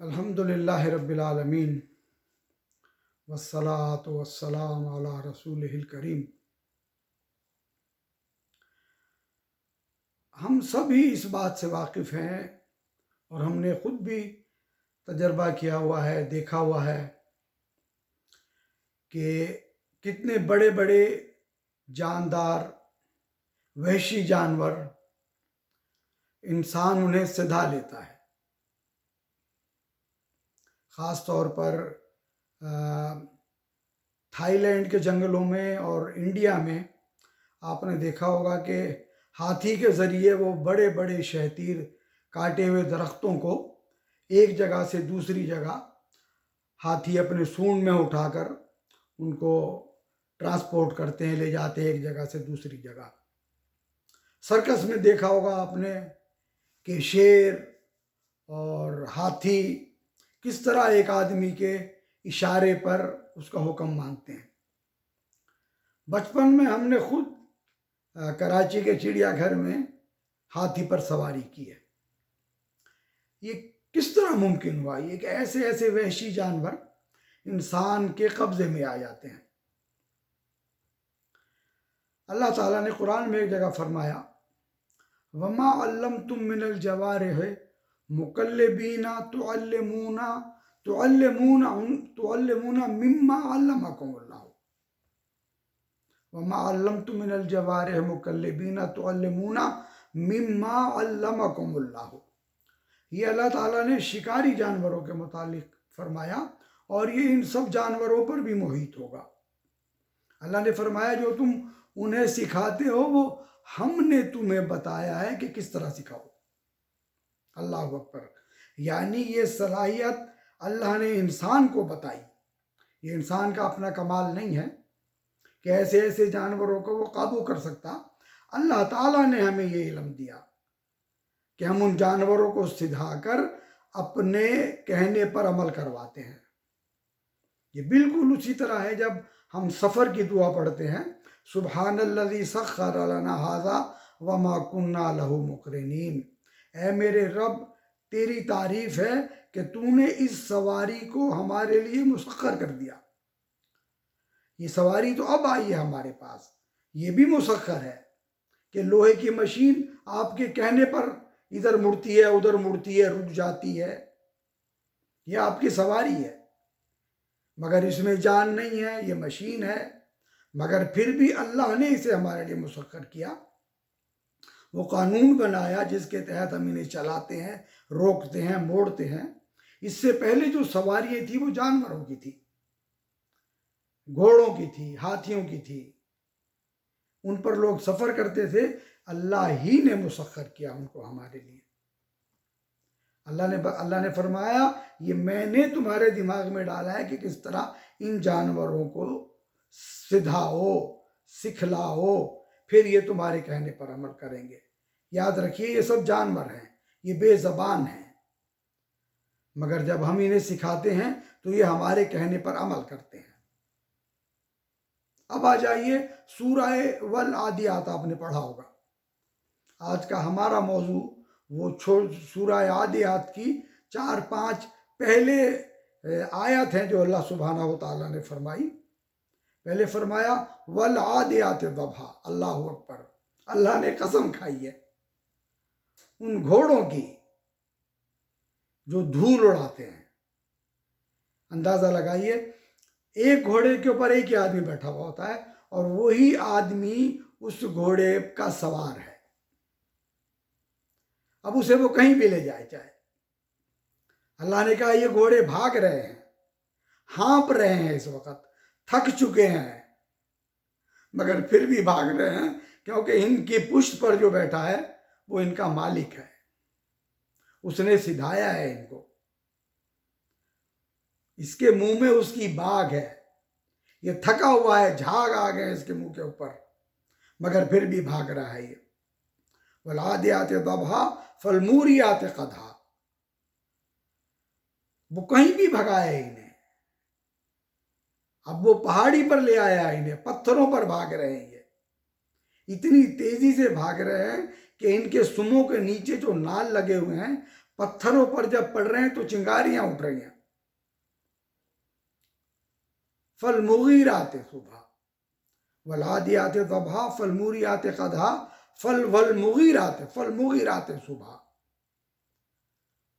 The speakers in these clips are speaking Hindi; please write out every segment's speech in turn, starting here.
अल्हम्दुलिल्लाह रब्बिलआलमीन वस्सलात वस्सलाम अला रसूलिल करीम। हम सभी इस बात से वाकिफ़ हैं और हमने ख़ुद भी तजर्बा किया हुआ है, देखा हुआ है कि कितने बड़े बड़े जानदार, वहशी जानवर इंसान उन्हें सिधा लेता है। ख़ास तौर पर थाईलैंड के जंगलों में और इंडिया में आपने देखा होगा कि हाथी के ज़रिए वो बड़े बड़े शहतीर काटे हुए दरख्तों को एक जगह से दूसरी जगह हाथी अपने सूंड में उठाकर उनको ट्रांसपोर्ट करते हैं, ले जाते हैं एक जगह से दूसरी जगह। सर्कस में देखा होगा आपने कि शेर और हाथी किस तरह एक आदमी के इशारे पर उसका हुक्म मानते हैं? बचपन में हमने खुद कराची के चिड़ियाघर में हाथी पर सवारी की है। ये किस तरह मुमकिन हुआ? ये कि ऐसे ऐसे वहशी जानवर इंसान के कब्जे में आ जाते हैं। अल्लाह ताला ने कुरान में एक जगह फरमाया, वमा अल्लम तुम मिनल जवार है मुकल्लबीना तो अल्लमूना तो अल्लमूना तो अल्लमूना मिम्मा अल्लमकुमुल्लाह वमा तुम मिनल जवार है मुकल्लबीना तो अल्लमूना मिम्मा अल्लमकुमुल्लाह ये अल्लाह ताला ने शिकारी जानवरों के मुतालिक फरमाया और ये इन सब जानवरों पर भी मोहित होगा। अल्लाह ने फरमाया, जो तुम उन्हें सिखाते हो, वो हमने तुम्हें बताया है कि किस तरह सिखाओ। अल्लाह अकबर। यानी ये सलाहियत अल्लाह ने इंसान को बताई। ये इंसान का अपना कमाल नहीं है कि ऐसे ऐसे जानवरों को वो काबू कर सकता। अल्लाह ताला ने हमें ये इलम दिया कि हम उन जानवरों को सिधा कर अपने कहने पर अमल करवाते हैं। ये बिल्कुल उसी तरह है जब हम सफ़र की दुआ पढ़ते हैं सुबहान अल्लज़ी सख़र हाजा व कुन्ना लहू मुकरनीन। ए मेरे रब, तेरी तारीफ़ है कि तूने इस सवारी को हमारे लिए मुसखर कर दिया। ये सवारी तो अब आई है हमारे पास, ये भी मुसखर है कि लोहे की मशीन आपके कहने पर इधर मुड़ती है, उधर मुड़ती है, रुक जाती है। ये आपकी सवारी है, मगर इसमें जान नहीं है, ये मशीन है, मगर फिर भी अल्लाह ने इसे हमारे लिए मुसक्र किया। वो कानून बनाया जिसके तहत हम इन्हें चलाते हैं, रोकते हैं, मोड़ते हैं। इससे पहले जो सवारियाँ थी वो जानवरों की थी, घोड़ों की थी, हाथियों की थी। उन पर लोग सफ़र करते थे। अल्लाह ही ने मुसखर किया उनको हमारे लिए। अल्लाह ने अल्लाह ने फरमाया, ये मैंने तुम्हारे दिमाग में डाला है कि किस तरह इन जानवरों को सिधाओ, सिखलाओ फिर ये तुम्हारे कहने पर अमल करेंगे। याद रखिए, ये सब जानवर हैं, ये बेजबान हैं। मगर जब हम इन्हें सिखाते हैं तो ये हमारे कहने पर अमल करते हैं। अब आ जाइए सूरह वल आदियात आपने पढ़ा होगा। आज का हमारा मौजू, वो छोड़ सूरह आदियात की चार पाँच पहले आयत हैं जो अल्लाह सुबहाना ताला ने फरमाई। पहले फरमाया, वल आदियात दबा अल्लाह अकबर। अल्लाह ने कसम खाई है। उन घोड़ों की जो धूल उड़ाते हैं। अंदाज़ा लगाइए, एक घोड़े के ऊपर एक ही आदमी बैठा हुआ होता है और वही आदमी उस घोड़े का सवार है। अब उसे वो कहीं भी ले जाए, चाहे। अल्लाह ने कहा, ये घोड़े भाग रहे हैं, हाँप रहे हैं इस वक्त। थक चुके हैं। मगर फिर भी भाग रहे हैं, क्योंकि इनकी पुष्ट पर जो बैठा है, वो इनका मालिक है। उसने सिधाया है इनको। इसके मुँह में उसकी बाघ है। ये थका हुआ है, झाग आ गए इसके मुँह के ऊपर। मगर फिर भी भाग रहा है ये। वलादियात दबा फलमूरियात कधा वो कहीं भी भगाए इन्हें। अब वो पहाड़ी पर ले आया इन्हें, पत्थरों पर भाग रहे हैं ये। इतनी तेज़ी से भाग रहे हैं कि इनके सुमों के नीचे जो नाल लगे हुए हैं, पत्थरों पर जब पड़ रहे हैं तो चिंगारियाँ उठ रही हैं। फल मुगीर आते सुबह वलादी आते तबहा फल मूरी आते कदहा, फल वल मुगीर आते, फल मुगीर आते सुबह।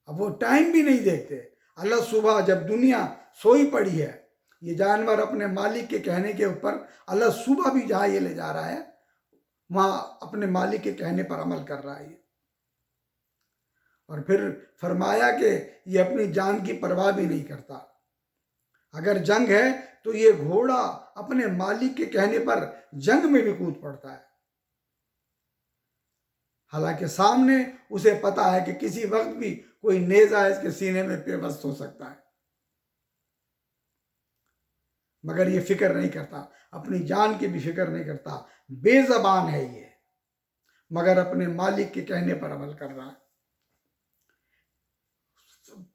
अब वो टाइम भी नहीं देखते। अल्लाह सुबह जब दुनिया सोई पड़ी है ये जानवर अपने मालिक के कहने के ऊपर अल्लाह सुबह भी जहाँ ये ले जा रहा है, वहाँ अपने मालिक के कहने पर अमल कर रहा है और फिर फरमाया कि ये अपनी जान की परवाह भी नहीं करता। अगर जंग है तो ये घोड़ा अपने मालिक के कहने पर जंग में भी कूद पड़ता है। हालाँकि सामने उसे पता है कि किसी वक्त भी कोई नेजा इसके सीने में पेवस्त हो सकता है। मगर ये फ़िक्र नहीं करता, अपनी जान की भी फ़िक्र नहीं करता। बेजबान है ये, मगर अपने मालिक के कहने पर अमल कर रहा है।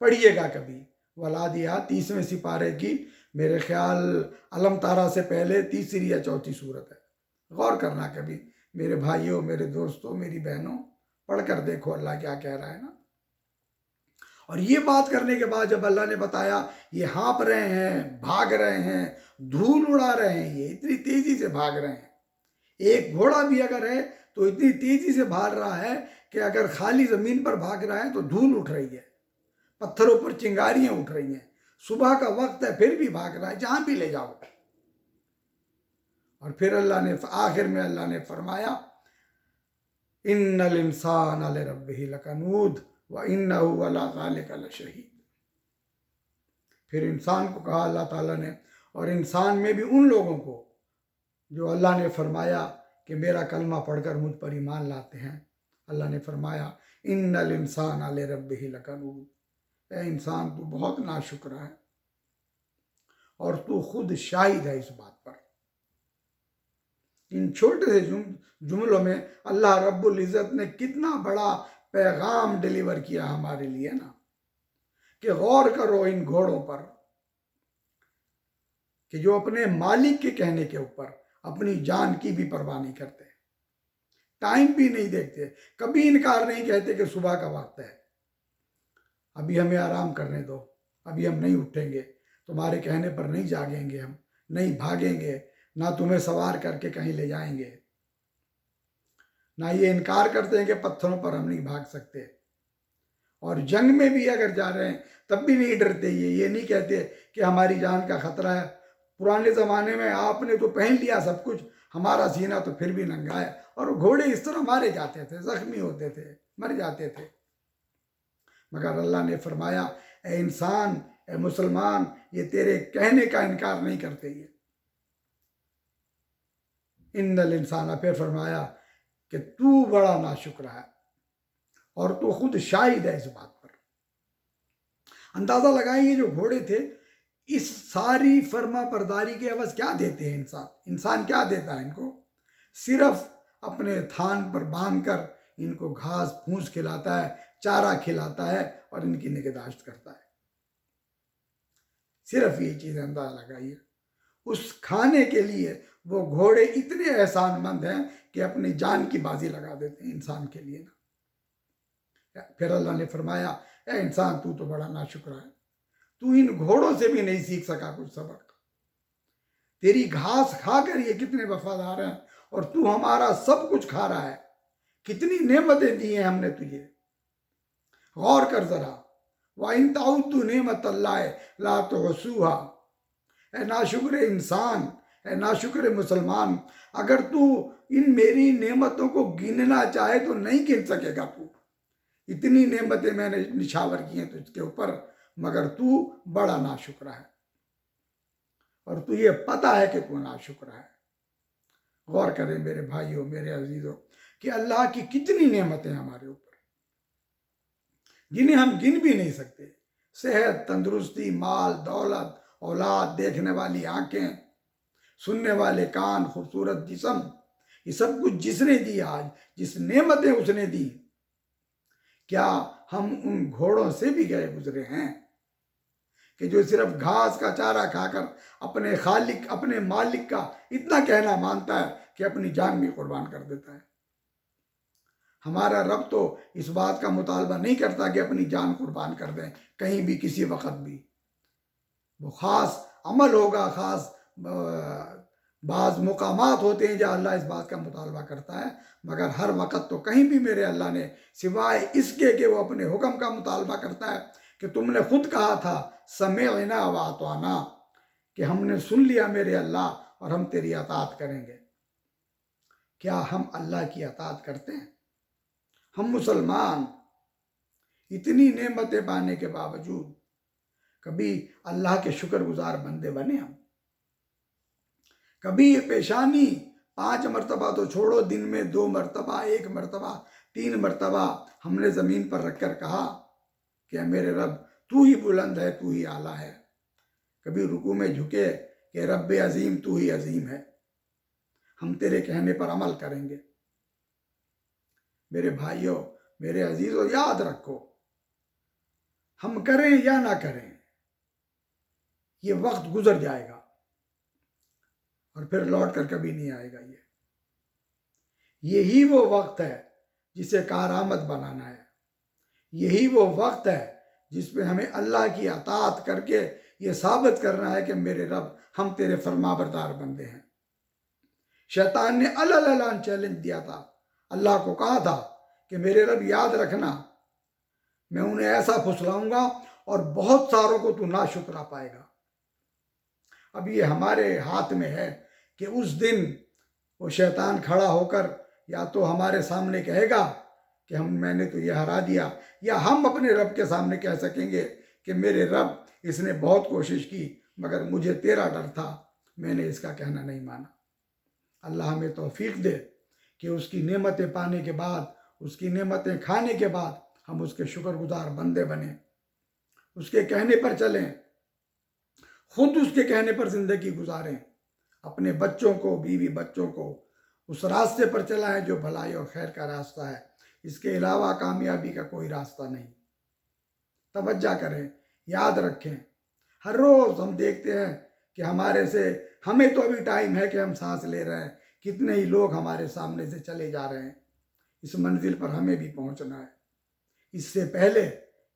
पढ़िएगा कभी वलादिया तीसवें सिपारे की, मेरे ख्याल अलम तारा से पहले तीसरी या चौथी सूरत है। गौर करना कभी, मेरे भाइयों, मेरे दोस्तों, मेरी बहनों, पढ़कर देखो अल्लाह क्या कह रहा है ना। और ये बात करने के बाद जब अल्लाह ने बताया, ये हाँप रहे हैं, भाग रहे हैं, धूल उड़ा रहे हैं, ये इतनी तेज़ी से भाग रहे हैं। एक घोड़ा भी अगर है तो इतनी तेज़ी से भाग रहा है कि अगर खाली ज़मीन पर भाग रहा है तो धूल उठ रही है, पत्थरों पर चिंगारियाँ उठ रही हैं। सुबह का वक्त है, फिर भी भाग रहा है, जहाँ भी ले जाओ। और फिर अल्लाह ने, आखिर में अल्लाह ने फरमाया इन इंसान रब लकनूद। व इन का शहीद फिर इंसान को कहा अल्लाह ताला ने, और इंसान में भी उन लोगों को जो अल्लाह ने फरमाया कि मेरा कलमा पढ़कर मुझ पर ईमान लाते हैं, अल्लाह ने फरमाया इन नल इंसान अल रब लकनूद। ए इंसान, तू बहुत नाशुक्र है, और तू खुद शाहिद है इस बात पर। इन छोटे से जुम, जुमलों में अल्लाह रब्बुल इज़्ज़त ने कितना बड़ा पैगाम डिलीवर किया हमारे लिए ना, कि गौर करो इन घोड़ों पर कि जो अपने मालिक के कहने के ऊपर अपनी जान की भी परवाह नहीं करते। टाइम भी नहीं देखते। कभी इनकार नहीं कहते कि सुबह का वक्त है। अभी हमें आराम करने दो। अभी हम नहीं उठेंगे। तुम्हारे कहने पर नहीं जागेंगे हम। नहीं भागेंगे। ना तुम्हें सवार करके कहीं ले जाएँगे। ना ये इनकार करते हैं कि पत्थरों पर हम नहीं भाग सकते। और जंग में भी अगर जा रहे हैं, तब भी नहीं डरते ये। ये नहीं कहते कि हमारी जान का खतरा है। पुराने ज़माने में आपने तो पहन लिया सब कुछ, हमारा सीना तो फिर भी नंगा है। और घोड़े इस तरह मारे जाते थे, जख्मी होते थे, मर जाते थे। मगर अल्लाह ने फरमाया, ए इंसान, ए मुसलमान, ये तेरे कहने का इनकार नहीं करते ये। इन इंसान, फिर फरमाया कि तू बड़ा नाशुक्र है और तू खुद शाहिद है इस बात पर। अंदाज़ा लगाइए जो घोड़े थे, इस सारी फर्मा बरदारी के अवज क्या देते हैं इंसान? इंसान क्या देता है इनको? सिर्फ़ अपने थान पर बाँध कर इनको घास फूस खिलाता है, चारा खिलाता है और इनकी निगहदाश्त करता है। सिर्फ़ ये चीज़ अंदाज़ा लगाइए। उस खाने के लिए वो घोड़े इतने एहसानमंद हैं कि अपनी जान की बाजी लगा देते हैं इंसान के लिए ना। फिर अल्लाह ने फरमाया, ए इंसान, तू तो बड़ा नाशुक्र है। तू इन घोड़ों से भी नहीं सीख सका कुछ सबक। तेरी घास खाकर ये कितने वफादार हैं और तू हमारा सब कुछ खा रहा है। कितनी नेमतें दी हैं हमने तुझे। गौर कर जरा। वाइन तू नेमत अल्लाह, ला तो वसूहा ए इंसान ए नाशुक्र मुसलमान, अगर तू इन मेरी नेमतों को गिनना चाहे तो नहीं गिन सकेगा तू। इतनी नेमतें मैंने निछावर की हैं तुझके ऊपर, मगर तू बड़ा नाशुक्र है। और तू ये पता है कि तू नाशुक्र है। गौर करें मेरे भाइयों, मेरे अजीजों, कि अल्लाह की कितनी नेमतें हमारे ऊपर। जिन्हें हम गिन भी नहीं सकते। सेहत, तंदुरुस्ती, माल, दौलत, औलाद, देखने वाली आँखें सुनने वाले कान, खूबसूरत जिसम, ये सब कुछ जिसने दी आज, जिस नेमतें उसने दी, क्या हम उन घोड़ों से भी गए गुजरे हैं? कि जो सिर्फ़ घास का चारा खाकर अपने खालिक, अपने मालिक का इतना कहना मानता है कि अपनी जान भी कुर्बान कर देता है। हमारा रब तो इस बात का मुतालबा नहीं करता कि अपनी जान कुर्बान कर दें, कहीं भी, किसी वक्त भी। वो ख़ास अमल होगा, ख़ास बाज़ मकामात होते हैं जहाँ अल्लाह इस बात का मुतालबा करता है। मगर हर वक्त तो कहीं भी मेरे अल्लाह ने सिवाय इसके कि वो अपने हुक्म का मुतालबा करता है कि तुमने खुद कहा था समय ना वातवाना कि हमने सुन लिया मेरे अल्लाह और हम तेरी अतात करेंगे। क्या हम अल्लाह की अतात करते हैं? हम मुसलमान। इतनी नेमतें पाने के बावजूद कभी अल्लाह के शुक्रगुजार बंदे बने हम? कभी ये पेशानी। पाँच मरतबा तो छोड़ो, दिन में दो मरतबा, एक मरतबा, तीन मरतबा, हमने ज़मीन पर रखकर कहा कि मेरे रब, तू ही बुलंद है, तू ही आला है? कभी रुकू में झुके कि रब अजीम, तू ही अजीम है? हम तेरे कहने पर अमल करेंगे। मेरे भाइयों, मेरे अजीज़ों, याद रखो, हम करें या ना करें, ये वक्त गुजर जाएगा। और फिर लौट कर कभी नहीं आएगा ये। यही वो वक्त है जिसे कारामद बनाना है। यही वो वक्त है जिसमें हमें अल्लाह की अतात करके ये साबित करना है कि मेरे रब, हम तेरे फरमाबरदार बंदे हैं। शैतान ने अल्लाह चैलेंज दिया था। अल्लाह को कहा था कि मेरे रब याद रखना, मैं उन्हें ऐसा फुसलाऊँगा और बहुत सारों को तू ना शुक्रा पाएगा। अब ये हमारे हाथ में है कि उस दिन वो शैतान खड़ा होकर या तो हमारे सामने कहेगा कि हम, मैंने तो ये हरा दिया, या हम अपने रब के सामने कह सकेंगे कि मेरे रब इसने बहुत कोशिश की, मगर मुझे तेरा डर था, मैंने इसका कहना नहीं माना। अल्लाह हमें तोफीक दे कि उसकी नेमतें पाने के बाद, उसकी नेमतें खाने के बाद हम उसके शुक्रगुजार बंदे बने। उसके कहने पर चलें, खुद उसके कहने पर ज़िंदगी गुजारें। अपने बच्चों को, बीवी बच्चों को उस रास्ते पर चला है जो भलाई और खैर का रास्ता है। इसके अलावा कामयाबी का कोई रास्ता नहीं। तवज्जा करें, याद रखें। हर रोज़ हम देखते हैं कि हमारे से, हमें तो अभी टाइम है कि हम सांस ले रहे हैं। कितने ही लोग हमारे सामने से चले जा रहे हैं। इस मंजिल पर हमें भी पहुँचना है। इससे पहले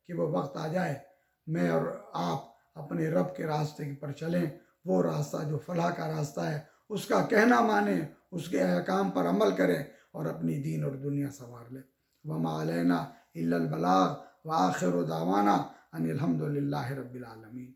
कि वो वक्त आ जाए, मैं और आप अपने रब के रास्ते पर चलें वो रास्ता जो फलाह का रास्ता है, उसका कहना माने, उसके अहकाम पर अमल करें और अपनी दीन और दुनिया संवार लें। वमा अलैना बलाग, व आखिर दावाना अनिलहमदिल्ला रब्बिल आलमीन।